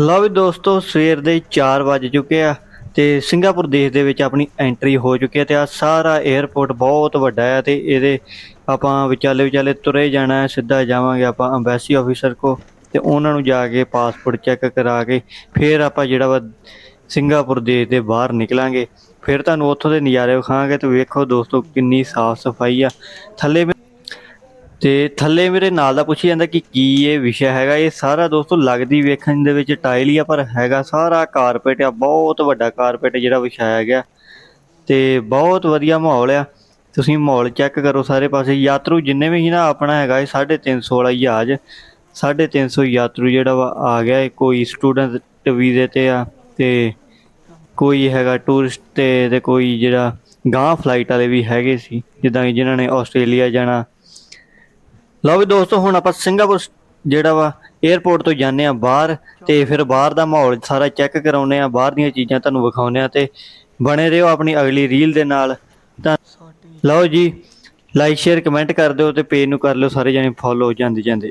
ਲਓ ਵੀ ਦੋਸਤੋ, ਸਵੇਰ ਦੇ 4 ਵੱਜ ਚੁੱਕੇ ਆ ਤੇ ਸਿੰਗਾਪੁਰ ਦੇਸ਼ ਦੇ ਵਿੱਚ ਆਪਣੀ ਐਂਟਰੀ ਹੋ ਚੁੱਕੀ ਹੈ ਤੇ ਆ ਸਾਰਾ 에ਅਰਪੋਰਟ ਬਹੁਤ ਵੱਡਾ ਹੈ ਤੇ ਇਹਦੇ ਆਪਾਂ ਵਿਚਾਲੇ ਵਿਚਾਲੇ ਤੁਰੇ ਜਾਣਾ ਹੈ, ਸਿੱਧਾ ਜਾਵਾਂਗੇ ਆਪਾਂ ਐਮਬੈਸੀ ਆਫੀਸਰ ਕੋ ਤੇ ਉਹਨਾਂ ਨੂੰ ਜਾ ਕੇ ਪਾਸਪੋਰਟ ਚੈੱਕ ਕਰਾ ਕੇ ਫਿਰ ਆਪਾਂ ਜਿਹੜਾ ਵਾ ਸਿੰਗਾਪੁਰ ਦੇਸ਼ ਦੇ ਬਾਹਰ ਨਿਕਲਾਂਗੇ। ਫਿਰ ਤੁਹਾਨੂੰ ਉੱਥੋਂ ਦੇ ਨਜ਼ਾਰੇ ਵਿਖਾਵਾਂਗੇ ਤੇ ਵੇਖੋ ਦੋਸਤੋ ਕਿੰਨੀ ਸਾਫ਼ ਸਫ਼ਾਈ ਆ। ਥੱਲੇ ਮੇ- ਤੇ ਥੱਲੇ ਮੇਰੇ ਨਾਲ ਦਾ ਪੁੱਛੀ ਜਾਂਦਾ ਕਿ ਕੀ ਇਹ ਵਿਸ਼ਾ ਹੈਗਾ? ਇਹ ਸਾਰਾ ਦੋਸਤੋ ਲੱਗਦੀ ਵੇਖਣ ਦੇ ਵਿੱਚ ਟਾਇਲ ਹੀ ਆ, ਪਰ ਹੈਗਾ ਸਾਰਾ ਕਾਰਪੇਟ ਆ, ਬਹੁਤ ਵੱਡਾ ਕਾਰਪੇਟ ਜਿਹੜਾ ਵਿਛਾਇਆ ਗਿਆ। ਤੇ ਬਹੁਤ ਵਧੀਆ ਮਾਹੌਲ ਆ। ਤੁਸੀਂ ਮਾਹੌਲ ਚੈੱਕ ਕਰੋ ਸਾਰੇ ਪਾਸੇ। ਯਾਤਰੂ ਜਿੰਨੇ ਵੀ ਸੀ ਨਾ, ਆਪਣਾ ਹੈਗਾ ਇਹ 350 ਵਾਲਾ ਜਹਾਜ਼ 350 ਯਾਤਰੂ ਜਿਹੜਾ ਵਾ ਆ ਗਿਆ ਕੋਈ ਸਟੂਡੈਂਟ ਵੀਜ਼ੇ ਤੇ ਆ ਤੇ ਕੋਈ ਹੈਗਾ ਟੂਰਿਸਟ ਤੇ ਤੇ ਕੋਈ ਜਿਹੜਾ ਗਾਂ ਫਲਾਈਟ ਵਾਲੇ ਵੀ ਹੈਗੇ ਸੀ। ਜਿੱਦਾਂ ਕਿ ਜਿਨ੍ਹਾਂ ਨੇ ਆਸਟ੍ਰੇਲੀਆ ਜਾਣਾ ਲਓ ਵੀ ਦੋਸਤੋ ਹੁਣ ਆਪਾਂ ਸਿੰਗਾਪੁਰ ਜਿਹੜਾ ਵਾ 에ਅਰਪੋਰਟ ਤੋਂ ਜਾਂਦੇ ਆ ਬਾਹਰ ਤੇ ਫਿਰ ਬਾਹਰ ਦਾ ਮਾਹੌਲ ਸਾਰਾ ਚੈੱਕ ਕਰਾਉਨੇ ਆ ਬਾਹਰ ਦੀਆਂ ਚੀਜ਼ਾਂ ਤੁਹਾਨੂੰ ਵਿਖਾਉਨੇ ਆ ਤੇ ਬਣੇ ਰਹੋ ਆਪਣੀ ਅਗਲੀ ਰੀਲ ਦੇ ਨਾਲ। ਤਾਂ ਲਓ ਜੀ ਲਾਈਕ ਸ਼ੇਅਰ ਕਮੈਂਟ ਕਰ ਦਿਓ ਤੇ ਪੇਜ ਨੂੰ ਕਰ ਲਿਓ ਸਾਰੇ ਜਣੇ ਫੋਲੋ ਜਾਂਦੇ ਜਾਂਦੇ